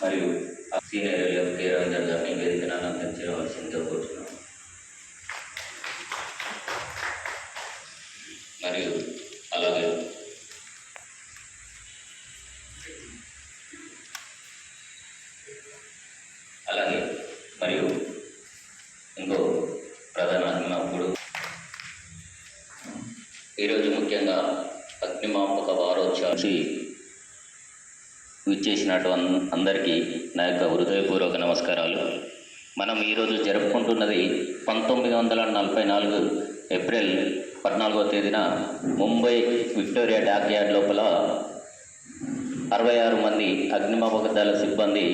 మరియు senior LM Ranjan Ravinder గారిని వేదికను అలంకరించవలసిందిగా కోరుతున్నాను మరియు అలాగే అలాగే మరియు ఇంకో ప్రధాన అగ్నిమాపకుడు ఈరోజు ముఖ్యంగా అగ్నిమాపక వారోత్సవం విచ్చేసినట్టు అన్- అందరికీ నా యొక్క హృదయపూర్వక నమస్కారాలు. మనం ఈరోజు జరుపుకుంటున్నది పంతొమ్మిది వందల నలభై నాలుగు ఏప్రిల్ పద్నాలుగో తేదీన ముంబై విక్టోరియా డాక్ యార్డ్ లోపల అరవై ఆరు మంది అగ్నిమాపక దళ సిబ్బంది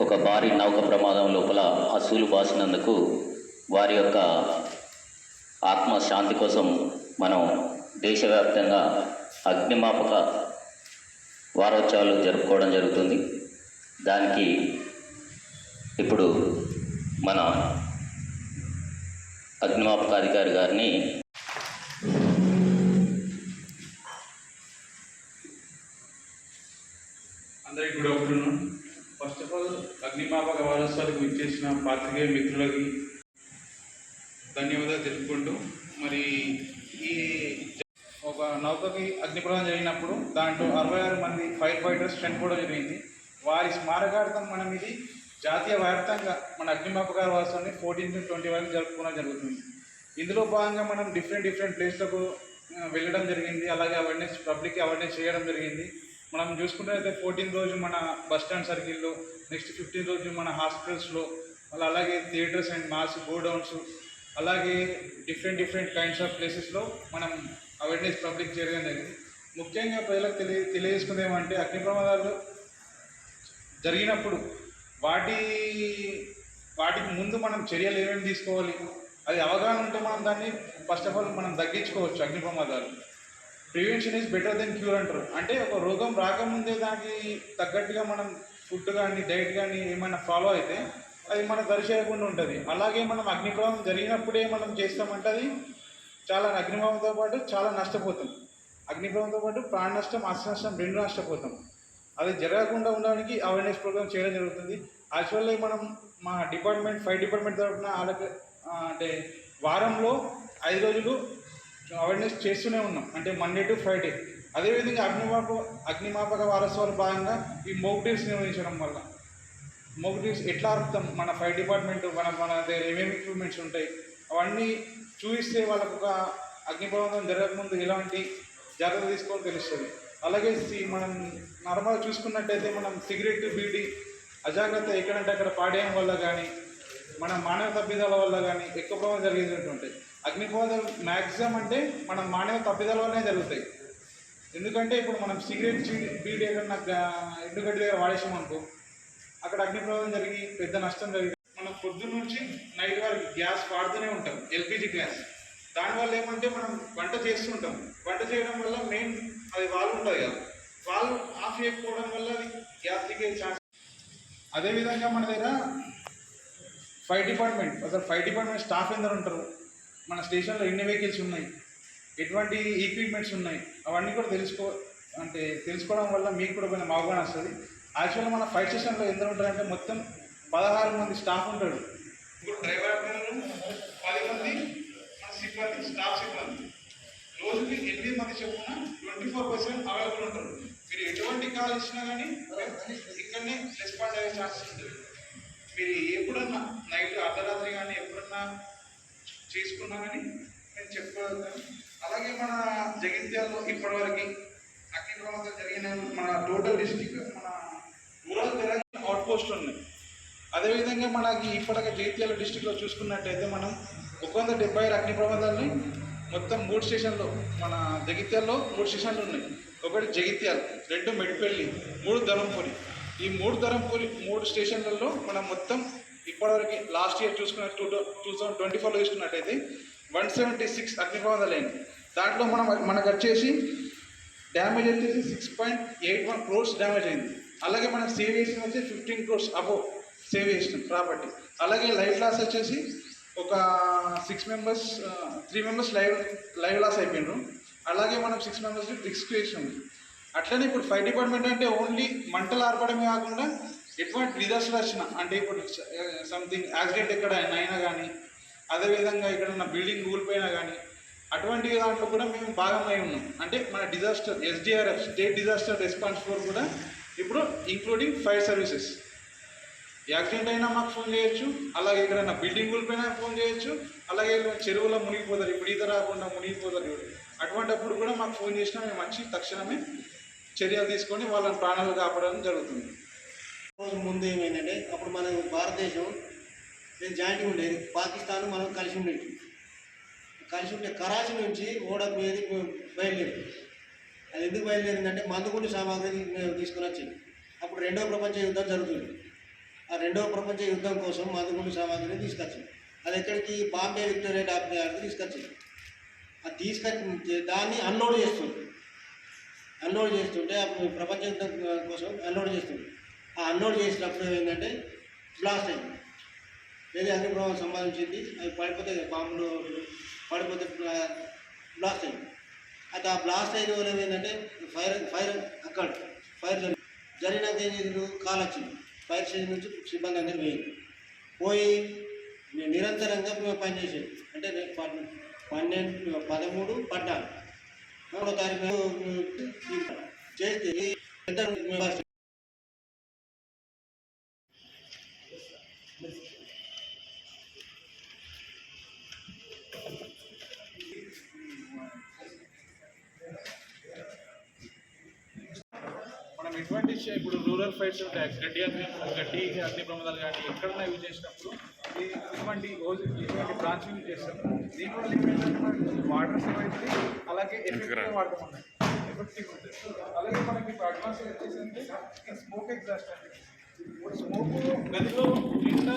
ఒక భారీ నౌక ప్రమాదం లోపల అసూలు బాసినందుకు వారి యొక్క ఆత్మశాంతి కోసం మనం దేశవ్యాప్తంగా అగ్నిమాపక వారోత్సవాలు జరుపుకోవడం జరుగుతుంది. దానికి ఇప్పుడు మన అగ్నిమాపక అధికారి గారిని అందరికీ good afternoon. First of all అగ్నిమాపక వారోత్సవాలకు ఇచ్చేసిన పాత్రికేయ మిత్రులకి ధన్యవాదాలు తెలుపుకుంటూ మరి ఈ ఒక నౌకకి అగ్నిప్రదం జరిగినప్పుడు దాంట్లో అరవై ఆరు మంది ఫైర్ ఫైటర్స్ చనిపోవడం జరిగింది. వారి స్మారకార్థం మనం ఇది జాతీయ వ్యాప్తంగా మన అగ్నిమాపక వాసాన్ని ఫోర్టీన్ టు ట్వంటీ వరకు జరుపుకోవడం జరుగుతుంది. ఇందులో భాగంగా మనం డిఫరెంట్ డిఫరెంట్ ప్లేస్లకు వెళ్ళడం జరిగింది. అలాగే అవేర్నెస్ పబ్లిక్ అవేర్నెస్ చేయడం జరిగింది. మనం చూసుకుంటే ఫోర్టీన్ రోజు మన బస్ స్టాండ్ సర్కిల్లో నెక్స్ట్ ఫిఫ్టీన్ రోజు మన హాస్పిటల్స్లో మళ్ళీ అలాగే థియేటర్స్ అండ్ మాస్ గోడౌన్స్ అలాగే డిఫరెంట్ డిఫరెంట్ కైండ్స్ ఆఫ్ ప్లేసెస్లో మనం అవేర్నెస్ పబ్లిక్ చేయడం జరిగింది. ముఖ్యంగా ప్రజలకు తెలియ తెలియజేసుకుంది ఏమంటే అగ్ని ప్రమాదాలు జరిగినప్పుడు వాటి వాటికి ముందు మనం చర్యలు ఏమేమి తీసుకోవాలి? అది అవగాహన ఉంటే మనం దాన్ని ఫస్ట్ ఆఫ్ ఆల్ మనం తగ్గించుకోవచ్చు అగ్ని ప్రమాదాలు. Prevention is better than cure అంటారు. అంటే ఒక రోగం రాకముందే దానికి తగ్గట్టుగా మనం ఫుడ్ కానీ డైట్ కానీ ఏమైనా ఫాలో అయితే అది మన దరిచేయకుండా ఉంటుంది. అలాగే మనం అగ్ని ప్రమాదం జరిగినప్పుడే మనం చేస్తామంటే అది చాలా అగ్నిభావంతో పాటు చాలా నష్టపోతాం. అగ్నిభావంతో పాటు ప్రాణ నష్టం ఆస్తి నష్టం రెండు నష్టపోతాం. అది జరగకుండా ఉండడానికి అవేర్నెస్ ప్రోగ్రామ్ చేయడం జరుగుతుంది. యాక్చువల్లీ మనం మా డిపార్ట్మెంట్ ఫైర్ డిపార్ట్మెంట్ తరఫున వాళ్ళకి అంటే వారంలో ఐదు రోజులు అవేర్నెస్ చేస్తూనే ఉన్నాం. అంటే మండే టు ఫ్రైడే అదేవిధంగా అగ్నిమాప అగ్నిమాపక వారోత్సవాల భాగంగా ఈ మోక్ డ్రిల్స్ నిర్వహించడం వల్ల. మోక్ డ్రిల్స్ ఎట్లా అర్థం మన ఫైర్ డిపార్ట్మెంట్ మన మన దగ్గర ఏమేమి ఎక్విప్మెంట్స్ ఉంటాయి? అవన్నీ చూపిస్తే వాళ్ళకు ఒక అగ్ని జరగకముందు ఎలాంటి జాగ్రత్త తీసుకోవాలని తెలుస్తుంది. అలాగే మనం నార్మల్గా చూసుకున్నట్టయితే మనం సిగరెట్ బీడి అజాగ్రత్త ఎక్కడంటే అక్కడ పాడేయడం వల్ల కానీ మన మానవ తప్పిదాల వల్ల కానీ ఎక్కువ ప్రమాదం జరిగేటువంటి ఉంటాయి. అగ్ని మ్యాక్సిమం అంటే మన మానవ తప్పిదాల వల్లనే జరుగుతాయి. ఎందుకంటే ఇప్పుడు మనం సిగరెట్ బీడి ఏదన్నా ఎండుగడ్డి దగ్గర వాడేసాం అనుకో అక్కడ అగ్ని ప్రమాదం జరిగి పెద్ద నష్టం జరిగి పొద్దున్న నుంచి నైట్ వరకు గ్యాస్ వాడుతూనే ఉంటాం ఎల్పిజి గ్యాస్. దానివల్ల ఏమంటే మనం వంట చేస్తుంటాం. వంట చేయడం వల్ల మెయిన్ అది వాల్వ్ ఉంటుంది కదా. వాల్వ్ ఆఫ్ చేయకపోవడం వల్ల అది గ్యాస్ లీకేజ్ ఛాన్స్. అదేవిధంగా మన దగ్గర ఫైర్ డిపార్ట్మెంట్ అసలు ఫైర్ డిపార్ట్మెంట్ స్టాఫ్ ఎందరు ఉంటారు. మన స్టేషన్లో ఎన్ని వెహికల్స్ ఉన్నాయి? ఎటువంటి ఈక్విప్మెంట్స్ ఉన్నాయి? అవన్నీ కూడా తెలుసుకో అంటే తెలుసుకోవడం వల్ల మీకు కూడా కొంచెం అవగాహన వస్తుంది. యాక్చువల్గా మన ఫైర్ స్టేషన్లో ఎందరు ఉంటారంటే మొత్తం పదహారు మంది స్టాఫ్ ఉంటాడు. ఇప్పుడు డ్రైవర్ పది మంది మన సిబ్బంది స్టాఫ్ సిబ్బంది. రోజుకి ఎనిమిది మంది చొప్పున ట్వంటీ ఫోర్ పర్సెంట్ అవైలబుల్ ఉంటారు. మీరు ఎటువంటి కాల్ ఇచ్చినా కానీ ఇక్కడనే రెస్పాండ్ అయ్యే ఛాన్సెస్ ఉంటుంది మీరు ఎప్పుడన్నా నైట్ అర్ధరాత్రి కానీ ఎప్పుడన్నా చేసుకున్నా కానీ నేను చెప్పగలుగుతాను అలాగే మన జగిత్యాలలో ఇప్పటివరకు అగ్ని ప్రమాదం జరిగిన మన టోటల్ డిస్టిక్ మన రూరల్ తెలంగాణ అవుట్ పోస్ట్ ఉన్నాయి. అదేవిధంగా మనకి ఇప్పటికే జగిత్యాల డిస్టిక్లో చూసుకున్నట్టయితే మనం ఒక వంద డెబ్బై ఆరు అగ్ని ప్రమాదాలని మొత్తం మూడు స్టేషన్లు మన జగిత్యాల్లో మూడు స్టేషన్లు ఉన్నాయి. ఒకటి జగిత్యాల రెండు మెడిపల్లి మూడు ధరంపూరి. ఈ మూడు ధరంపూరి మూడు స్టేషన్లలో మనం మొత్తం ఇప్పటివరకు లాస్ట్ ఇయర్ చూసుకున్న టూ టూ థౌసండ్ ట్వంటీ ఫోర్లో చూసుకున్నట్టయితే వన్ సెవెంటీ సిక్స్ అగ్ని ప్రమాదాలు అయినాయి. దాంట్లో మనం మనకు వచ్చేసి డ్యామేజ్ వచ్చేసి six point eight one crores damage అయింది. అలాగే మనం సేవ్ చేసిన వచ్చి ఫిఫ్టీన్ క్రోర్స్ అబోవ్. సేవ్ చేసినాం ప్రాపర్టీ. అలాగే లైవ్ లాస్ వచ్చేసి ఒక six members three members live live loss అయిపోయినారు అలాగే మనం సిక్స్ మెంబర్స్ని రిస్క్ చేసినాం అట్లనే ఇప్పుడు ఫైర్ డిపార్ట్మెంట్ అంటే ఓన్లీ మంటలు ఆర్పడమే కాకుండా ఎటువంటి డిజాస్టర్ వచ్చిన అంటే ఇప్పుడు సంథింగ్ యాక్సిడెంట్ ఎక్కడ అయినా కానీ అదేవిధంగా ఇక్కడ బిల్డింగ్ కూలిపోయినా కానీ అటువంటి దాంట్లో కూడా మేము భాగమై ఉన్నాం. అంటే మన disaster SDRF state disaster response force కూడా ఇప్పుడు ఇంక్లూడింగ్ ఫైర్ సర్వీసెస్ యాక్సిడెంట్ అయినా మాకు ఫోన్ చేయొచ్చు. అలాగే ఎక్కడైనా బిల్డింగ్ కూలిపోయినా ఫోన్ చేయొచ్చు. అలాగే చెరువులో మునిగిపోతారు. ఇప్పుడు ఈత రాకుండా మునిగిపోతారు అటువంటిప్పుడు కూడా మాకు ఫోన్ చేసినా మేము వచ్చి తక్షణమే చర్యలు తీసుకొని వాళ్ళని ప్రాణాలు కాపాడడం జరుగుతుంది. రోజు ముందు ఏమైందంటే అప్పుడు మన భారతదేశం నేను జాయింట్గా ఉండేది. పాకిస్తాన్ మనం కలిసి ఉండేది. కలిసి ఉంటే కరాచీ నుంచి ఓడ మీద బయలుదేరింది అది ఎందుకు బయలుదేరిందంటే మందుగుండు సామాగ్రి మేము తీసుకుని వచ్చింది అప్పుడు రెండో ప్రపంచ యుద్ధం జరుగుతుంది. ఆ రెండవ ప్రపంచ యుద్ధం కోసం మందుగుండు సామాగ్రిని తీసుకొచ్చింది. అది ఎక్కడికి? బాంబే విక్టోరియా డాక్టర్ తీసుకొచ్చింది. అది తీసుకొచ్చి దాన్ని అన్లోడ్ చేస్తుంది. అన్లోడ్ చేస్తుంటే అప్పుడు ప్రపంచ యుద్ధం కోసం అన్లోడ్ చేస్తుంది. ఆ అన్లోడ్ చేసినప్పుడు ఏమైందంటే బ్లాస్ట్ అయింది. ఏది అగ్ని ప్రభావం సంబంధించింది అవి పడిపోతే బాంబులు పడిపోతే బ్లాస్ట్ అయింది. అయితే ఆ బ్లాస్ట్ అయిన వల్ల ఏమైందంటే ఫైర్ ఫైర్ అక్కడ ఫైర్ జరిగి జరిగినాక ఏం చేసిండు కాల్ వచ్చింది ఫైర్ స్టేషన్ నుంచి సిబ్బంది అందరూ పోయింది పోయి నిరంతరంగా మేము పనిచేసేది అంటే నేను పన్నెండు పదమూడు పద్నాలుగు. మూడో తారీఖు చేస్తే ఎటువంటి ఇప్పుడు రూరల్ ఫైట్స్ ఉంటాయి. గడ్డి అగ్ని గడ్డి అగ్ని ప్రమాదాలు కానీ ఎక్కడైనా యూజ్ చేసినప్పుడు ఇటువంటి రోజు ఇటువంటి బ్రాంచ్ యూజ్ చేస్తాం దీనివల్ల వాటర్ సేవ్ అవుతుంది అలాగే ఎఫెక్టివ్గా వాడటం ఉన్నాయి ఎఫెక్టివ్ ఉంటుంది అలాగే మనకి ఇప్పుడు అడ్వాన్స్ వచ్చేసింది స్మోక్ ఎగ్జాస్ట్ అండి. ఇప్పుడు స్మోక్ గదిలో నిండా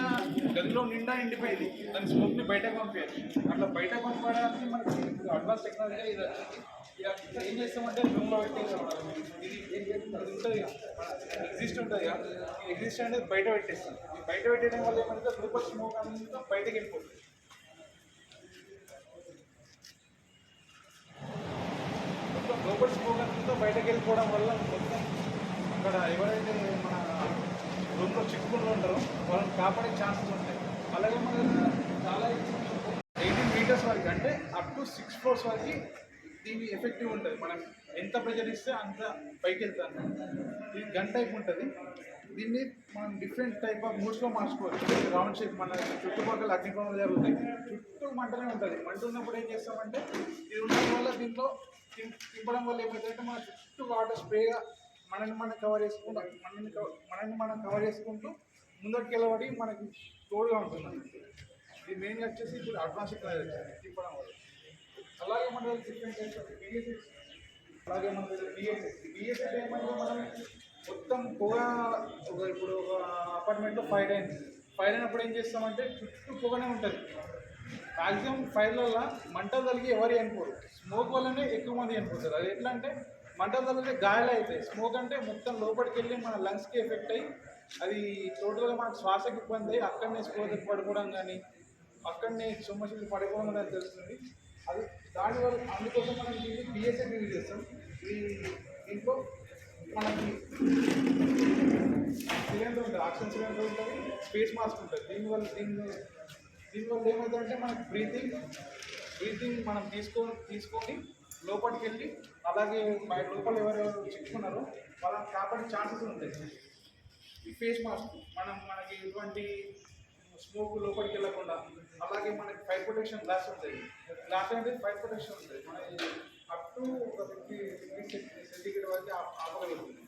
గదిలో నిండా ఎండిపోయింది. దాని స్మోక్ని బయటకు పంపించాలి అట్లా బయట పంపడానికి మనకి అడ్వాన్స్ టెక్నాలజీ ఇది వచ్చింది. ఏం చేస్తామంటే రూమ్లో పెట్టేస్తాం ఇది ఉంటుంది ఎగ్జిస్ట్ ఉంటుంది ఎగ్జిస్ట్ అనేది బయట పెట్టేస్తాం బయట పెట్టడం వల్ల ఏమంటే లోపల స్మోక్ అనేది బయటకు వెళ్ళిపోతుంది. మొత్తం స్మోక్ అంతా బయటకు వెళ్ళిపోవడం వల్ల మొత్తం అక్కడ ఎవరైతే మన రూమ్లో చిక్కుకుని ఉంటారో వాళ్ళని కాపాడే ఛాన్సెస్ ఉంటాయి. అలాగే మన చాలా ఎయిటీన్ మీటర్స్ వరకు అంటే అప్ టు సిక్స్ ఫ్లోర్స్ వరకు దీని ఎఫెక్టివ్ ఉంటుంది. మనం ఎంత ప్రెజర్ ఇస్తే అంత పైకి వెళ్తాను ఇది గన్ టైప్ ఉంటుంది. దీన్ని మనం డిఫరెంట్ టైప్ ఆఫ్ మూడ్స్లో మార్చుకోవచ్చు. రౌండ్ షేప్ మన చుట్టుపక్కల అగ్నికోణాలు జరుగుతాయి. చుట్టూ మంటనే ఉంటుంది. మంట ఉన్నప్పుడు ఏం చేస్తామంటే ఇది ఉండడం వల్ల దీంట్లో తింపడం వల్ల ఏమవుతుందంటే మన చుట్టూ వాటర్ స్ప్రేగా మనల్ని మనం కవర్ చేసుకుంటాం మనల్ని మనల్ని మనం కవర్ చేసుకుంటూ ముందరికి వెళ్ళబడి మనకి తోడుగా ఉంటుంది ఇది మెయిన్గా వచ్చేసి ఇప్పుడు అడ్వాన్స్ టెక్నాలజీ తిప్పడం వల్ల. అలాగే మన దగ్గర డిఫరెంట్ బిఎస్ఎస్ అలాగే మన దగ్గర బిఎస్ఎస్ బిఎస్ఎస్ ఏమంటే మనం? మొత్తం పొగ ఒక ఇప్పుడు ఒక అపార్ట్మెంట్లో ఫైర్ అయింది ఫైర్ అయినప్పుడు ఏం చేస్తామంటే చుట్టూ పొగనే ఉంటుంది. మ్యాక్సిమం ఫైర్లలో మంటలు తలిగి ఎవరు చనిపోరు స్మోక్ వల్లనే ఎక్కువ మంది చనిపోతారు అది ఎట్లా అంటే మంటలు తలిగితే గాయాలు అవుతాయి. స్మోక్ అంటే మొత్తం లోపలికి వెళ్ళి మన లంగ్స్కి ఎఫెక్ట్ అయ్యి అది టోటల్గా మనకు శ్వాసకి ఇబ్బంది అయ్యి అక్కడనే స్కోర్ పడిపోవడం కానీ అక్కడనే సొమ్మశీలు పడిపోవడం అనేది తెలుస్తుంది. అది దానివల్ల అందుకోసం మనం దీన్ని బిఎస్ఎఫ్ యూజ్ చేస్తాం. ఈ దీంట్లో మనకి సిలిండర్ ఉంటుంది ఆక్సిజన్ సిలిండర్ ఉంటుంది స్పేస్ మాస్క్ ఉంటుంది దీనివల్ల దీని దీనివల్ల ఏమవుతుందంటే మనకి బ్రీతింగ్ బ్రీతింగ్ మనం తీసుకో తీసుకొని లోపలికి వెళ్ళి అలాగే బయట లోపల ఎవరెవరు చిక్కుకున్నారో వాళ్ళని కాపాడే ఛాన్సెస్ ఉంటాయి. ఈ ఫేస్ మాస్క్ మనం మనకి ఎటువంటి స్మోక్ లోపలికి వెళ్ళకుండా. అలాగే మనకి ఫైర్ ప్రొటెక్షన్ గ్లాస్ ఉంటుంది గ్లాస్ అనేది ఫైర్ ప్రొటెక్షన్ ఉంటుంది మనకి అప్ టు ఒక ఫిఫ్టీ డిగ్రీ సెంటిగ్రేడ్ వరకు ఆపగలుగుతుంది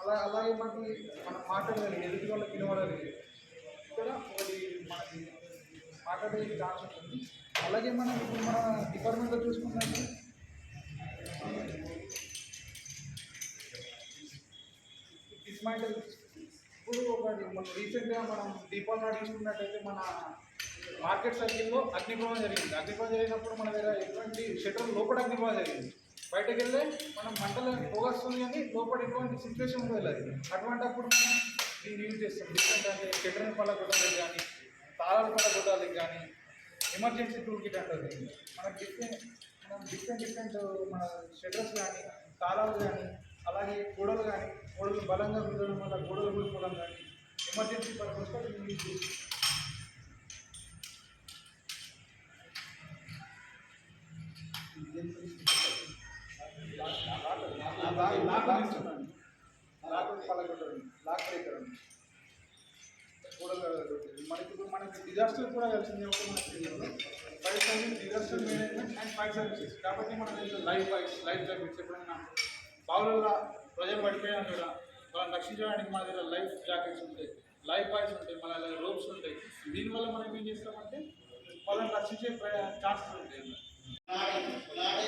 అలా అలాగే మనకి మనం మాట్లాడగలిగి ఎదుటి వాళ్ళకి వినవడగలిగి ఇక్కడ ఒకటి మనకి మాట్లాడే ఛాన్స్ ఉంటుంది. అలాగే మనం ఇప్పుడు మన డిపార్ట్మెంట్లో చూసుకున్నట్టు డిస్మాంటల్ ఇప్పుడు ఒకటి రీసెంట్గా మనం దీపావళి నాడు తీసుకున్నట్టయితే మన మార్కెట్ సర్కిల్లో అగ్నిప్రమాదం జరిగింది. అగ్నిప్రమం జరిగినప్పుడు మన దగ్గర ఎటువంటి షటర్ లోపల అగ్నిప్రమాదం జరిగింది. బయటకు వెళ్ళే మనం మంటలు పోగొస్తుంది కానీ లోపల ఎటువంటి సిచ్యువేషన్ ఉంటుంది అది అటువంటిప్పుడు మనం దీన్ని యూజ్ చేస్తాం. డిఫరెంట్ అంటే షటర్ని పళ్ళ కొట్టాలి కానీ తాళాల పళ్ళ కొట్టాలి కానీ ఎమర్జెన్సీ టూల్ కిట్ అంటుంది మనం డిఫరెంట్ మనం డిఫరెంట్ డిఫరెంట్ మన షటర్స్ కానీ తాళాలు కానీ అలాగే గోడలు కానీ గోడలు బలంగా కుదరడం వల్ల గోడలు కూలిపోవడం కానీ ఎమర్జెన్సీ పర్పస్లో దీన్ని యూజ్ చేస్తాం లాక్ బ్రేకర్ అండి కూడా మనకి ఇప్పుడు మనకి డిజాస్టర్ కూడా కలిసింది ఒక మనకి five service disaster management and five services కాబట్టి మనం లైఫ్ లైఫ్ జాకెట్స్ ఎప్పుడైనా బావులలో ప్రజలు పడిపోయినా కూడా వాళ్ళని రక్షించడానికి మా దగ్గర లైఫ్ జాకెట్స్ ఉంటాయి లైఫ్ బాయ్స్ ఉంటాయి మన దగ్గర రోప్స్ ఉంటాయి. దీనివల్ల మనం ఏం చేస్తామంటే వాళ్ళని రక్షించే ఛాన్సెస్ ఉంటాయి లాడే